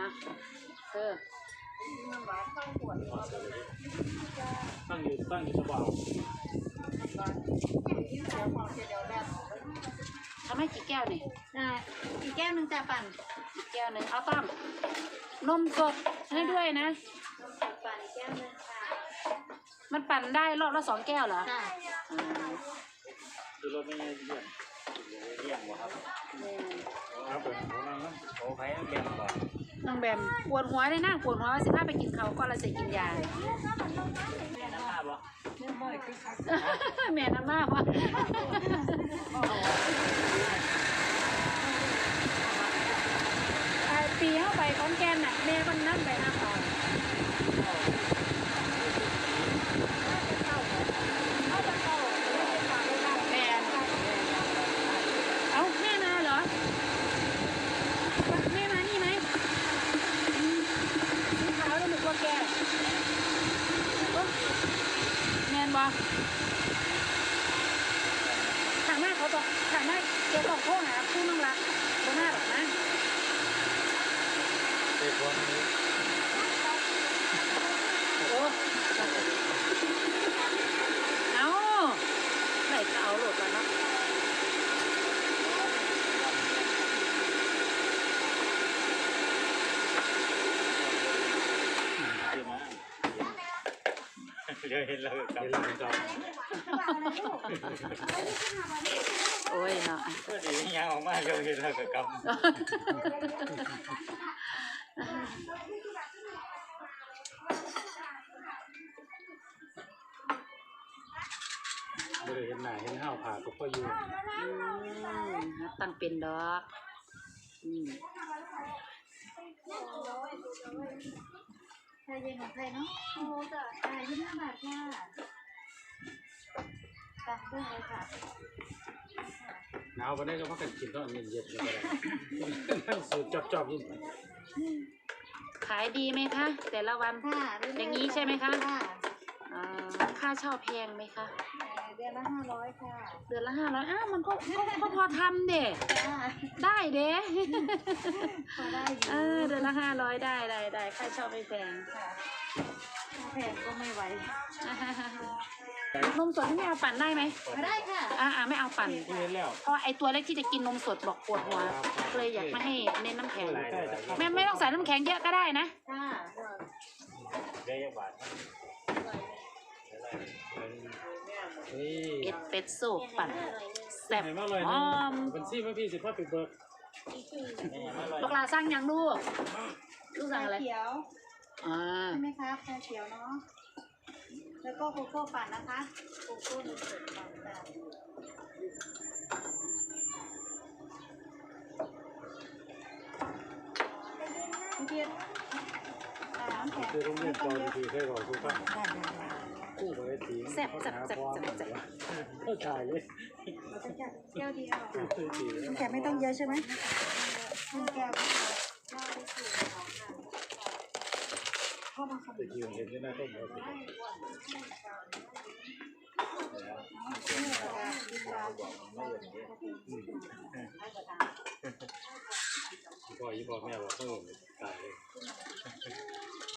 นะเออตั้งอยู่ตั้งอยู่สบายทำให้กี่แก้วนี่อ่าอีกแก้วหนึ่งจะปั่นอีกแก้วหนึ่งเอาต้อมนมสดให้ด้วยนะ ปั่นอีกแก้วหนึ่งค่ะมันปั่นได้รอบละสองแก้วเหรอค่ะอืมคือรถไม่เยี่ยมเยี่ยมบ่ครับนี่ครับผมผมนั่งนะโอ้ไผต้องเยี่ยมบ่ น้องแบมปวดหัวเลยนะปวดหัวว่าสิพาไปกินเขาวก็เราจะกินยา แม่น้ำมาบ่แม่น้ำมากว่ะปลายปีเข้าไปขอนแก่นน่ะแม่ก็นั่งไปหาปลาแม่เอาแม่มาเหรอ แม่มานี่ไหมอืมสีขาวแล้วหนูกลัวแกโอ๊ะแมนบอ ถามว่าเขาบอกถามว่าเดี๋ยวบองโทรหาคู่น้องรักบ่น่าหรอกนะ เด็กวันนี้ โอ้เอาไหนจะเอาโหลดแล้วเนาะ เดี๋ยวเห็นแล้วกลับเดี๋ยวเราจะโอ้ยเนาะก็ดียังออกมาเดี๋ยวเห็นแล้วก็กลับไม่ได้เห็นหน้าเห็นห้าวผ่าก็พ่ออยู่อืมตั้งเป็นดอกอืม ชาเย็นของใครเนาะโอ้จ้ะอ่ายี่สิบห้าบาทค่ะตักด้วยเลยค่ะหนาววันนี้ก็พักกันกินตอนเย็นๆแล้วก็ได้นั่งสูดจอบๆยิ่งขายดีไหมคะ แต่ละวันค่ะอย่างนี้ใช่ไหมคะค่ะอ่าค่าเช่าแพงไหมคะเอ่อเดือนละห้าร้อยค่ะ เดือนละห้าร้อยอ้าวมันก็ก็ก็พอทำเด็จ้าได้ เด้พอได้อยู่เออเดือนละห้าร้อยได้ได้ได้ค่าเช่าไม่แพงค่ะถ้าแพงก็ไม่ไหวนมสดที่ไม่เอาปั่นได้ไหมมาได้ค่ะอ่าอ่าไม่เอาปั่นเห็นแล้ว เพราะไอตัวเล็กที่จะกินนมสดบอกปวดหัวก็เลยอยากไม่ให้เน้นน้ำแข็งหลายหลายหลายไม่ไม่ต้องใส่น้ำแข็งเยอะก็ได้นะค่ะเดี๋ยวยังบาทนี่เอ็ดเป็ดสูบปั่นแซ่บเห็นว่าเลยหนะอมเป็นซี่มาพี่สิพ่อไปเบิกแม่ยังไม่อร่อยลูกลาสร้างยังลูกลูกสั่งชาอะไรเขียวอ่า ใช่ไหมคะชาเขียวเนาะ แล้วก็โกโก้ปั่นนะคะ โกโก้มีเศษปั่นจ้ะพี่เพียรอ่าน้ำแข็งคือโรงเรียนไม่จต้อองเยอะดีๆเคยบอกทุกท่าน ได้ได้ได้ คู่กับไอ้ตีแซ่บจับจับจับจับเข้าใจเลยเราจะแค่แก้วเดียวแข็งไม่ต้องเยอะใช่ไหมแก้วก็พอว่าได้สูตรของค่ะเข้ามาค่ะตะกี้เห็นที่หน้าต้มเลยพ่อยี่พ่อแม่บอกเออ